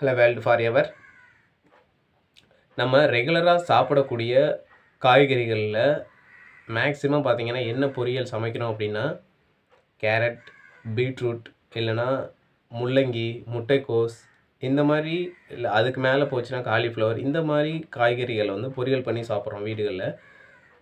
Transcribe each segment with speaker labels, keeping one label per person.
Speaker 1: Hello world for ever நம்ம ரெகுலராக சாப்பிடக்கூடிய காய்கறிகளில் மேக்ஸிமம் பார்த்தீங்கன்னா என்ன பொரியல் சமைக்கணும் அப்படின்னா கேரட் பீட்ரூட் இல்லைன்னா முள்ளங்கி முட்டைக்கோஸ் இந்த மாதிரி இல்லை அதுக்கு மேலே போச்சுன்னா காலிஃப்ளவர் இந்த மாதிரி காய்கறிகளை வந்து பொரியல் பண்ணி சாப்பிட்றோம் வீடுகளில்.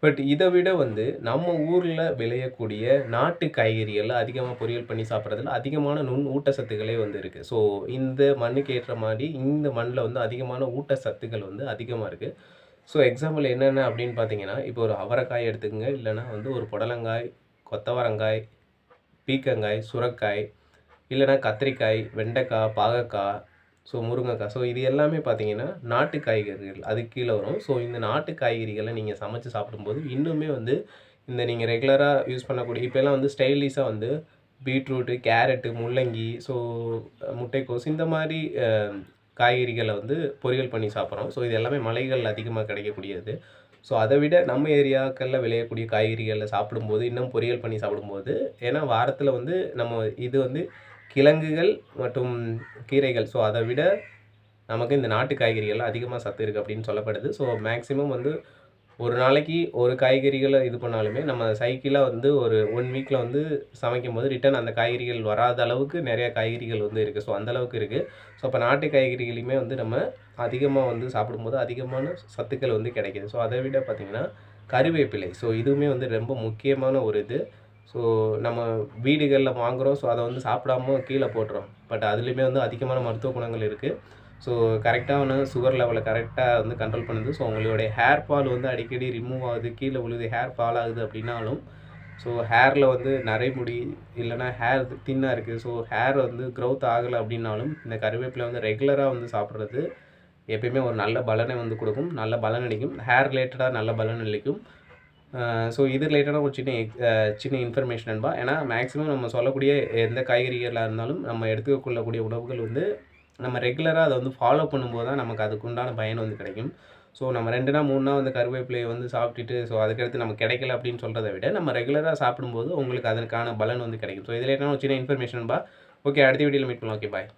Speaker 1: பட் இதை விட வந்து நம்ம ஊரில் விளையக்கூடிய நாட்டு காய்கறிகள் அதிகமாக பொரியல் பண்ணி சாப்பிட்றதுல அதிகமான நுண் ஊட்டச்சத்துக்களே வந்து இருக்குது ஸோ இந்த மண்ணுக்கு ஏற்ற மாதிரி இந்த மண்ணில் வந்து அதிகமான ஊட்டச்சத்துக்கள் வந்து அதிகமாக இருக்குது ஸோ எக்ஸாம்பிள் என்னென்ன அப்படின்னு பார்த்தீங்கன்னா இப்போ ஒரு அவரைக்காய் எடுத்துக்கோங்க. இல்லைன்னா வந்து ஒரு புடலங்காய் கொத்தவரங்காய் பீக்கங்காய் சுரக்காய் இல்லைன்னா கத்திரிக்காய் வெண்டைக்காய் பாகக்காய் ஸோ முருங்கைக்காய். ஸோ இது எல்லாமே பார்த்தீங்கன்னா நாட்டு காய்கறிகள். அது கீழே வரும். ஸோ இந்த நாட்டு காய்கறிகளை நீங்கள் சமைச்சு சாப்பிடும்போது இன்னுமே வந்து இந்த நீங்கள் ரெகுலராக யூஸ் பண்ணக்கூடிய இப்போல்லாம் வந்து ஸ்டைலிஷாக வந்து பீட்ரூட்டு கேரட்டு முள்ளங்கி ஸோ முட்டைக்கோஸ் இந்த மாதிரி காய்கறிகளை வந்து பொரியல் பண்ணி சாப்பிட்றோம். ஸோ இது எல்லாமே மலைகள் அதிகமாக கிடைக்கக்கூடியது. ஸோ அதை விட நம்ம ஏரியாக்களில் விளையக்கூடிய காய்கறிகளை சாப்பிடும்போது இன்னும் பொரியல் பண்ணி சாப்பிடும்போது ஏன்னா வாரத்தில் வந்து நம்ம இது வந்து கிழங்குகள் மற்றும் கீரைகள். ஸோ அதை விட நமக்கு இந்த நாட்டு காய்கறிகள் அதிகமாக சத்து இருக்குது அப்படின்னு சொல்லப்படுது. ஸோ மேக்ஸிமம் வந்து ஒரு நாளைக்கு ஒரு காய்கறிகளை இது பண்ணாலுமே நம்ம சைக்கிளாக வந்து ஒரு ஒன் வீக்கில் வந்து சமைக்கும் போது ரிட்டன் அந்த காய்கறிகள் வராத அளவுக்கு நிறையா காய்கறிகள் வந்து இருக்குது ஸோ அந்தளவுக்கு இருக்குது ஸோ அப்போ நாட்டு காய்கறிகளையுமே வந்து நம்ம அதிகமாக வந்து சாப்பிடும்போது அதிகமான சத்துக்கள் வந்து கிடைக்கிது. ஸோ அதை விட பார்த்திங்கன்னா கருவேப்பிலை. ஸோ இதுவுமே வந்து ரொம்ப முக்கியமான ஒரு இது. ஸோ நம்ம வீடுகளில் வாங்குகிறோம் ஸோ அதை வந்து சாப்பிடாம கீழே போட்டுறோம். பட் அதுலேயுமே வந்து அதிகமான மருத்துவ குணங்கள் இருக்குது ஸோ கரெக்டான சுகர் லெவலை கரெக்டாக வந்து கண்ட்ரோல் பண்ணுது. ஸோ உங்களுடைய ஹேர் ஃபால் வந்து அடிக்கடி ரிமூவ் ஆகுது. கீழே விழுது ஹேர் ஃபால் ஆகுது அப்படின்னாலும் ஸோ ஹேரில் வந்து நரைமுடி இல்லைன்னா ஹேர் தின்னாக இருக்குது ஸோ ஹேர் வந்து க்ரௌத் ஆகலை அப்படின்னாலும் இந்த கருவேப்பிலை வந்து ரெகுலராக வந்து சாப்பிட்றது எப்பயுமே ஒரு நல்ல பலனை வந்து கொடுக்கும். நல்ல பலன் அளிக்கும். ஹேர் ரிலேட்டடாக நல்ல பலன் அளிக்கும். ஸோ இது ரிலேட்டடாக ஒரு சின்ன சின்ன இன்ஃபர்மேஷன் அன்பா ஏன்னா மேக்ஸிமம் நம்ம சொல்லக்கூடிய எந்த காய்கறிகளாக இருந்தாலும் நம்ம எடுத்துக்கொள்ளக்கூடிய உணவுகள் வந்து நம்ம ரெகுலராக அதை வந்து ஃபாலோ பண்ணும்போது தான் நமக்கு அதுக்கு உண்டான பயன் வந்து கிடைக்கும். ஸோ நம்ம ரெண்டு நாள் மூணு நாள் வந்து கருவேப்பிலையை வந்து சாப்பிட்டுட்டு ஸோ அதுக்கடுத்து நமக்கு கிடைக்கல அப்படின்னு சொல்கிறத விட நம்ம ரெகுலராக சாப்பிடும்போது உங்களுக்கு அதற்கான பலன் வந்து கிடைக்கும். ஸோ இதில் என்ன ஒரு சின்ன இன்ஃபர்மேஷன் பா ஓகே அடுத்த வீடியோவில் மீட் பண்ணலாம். Okay bye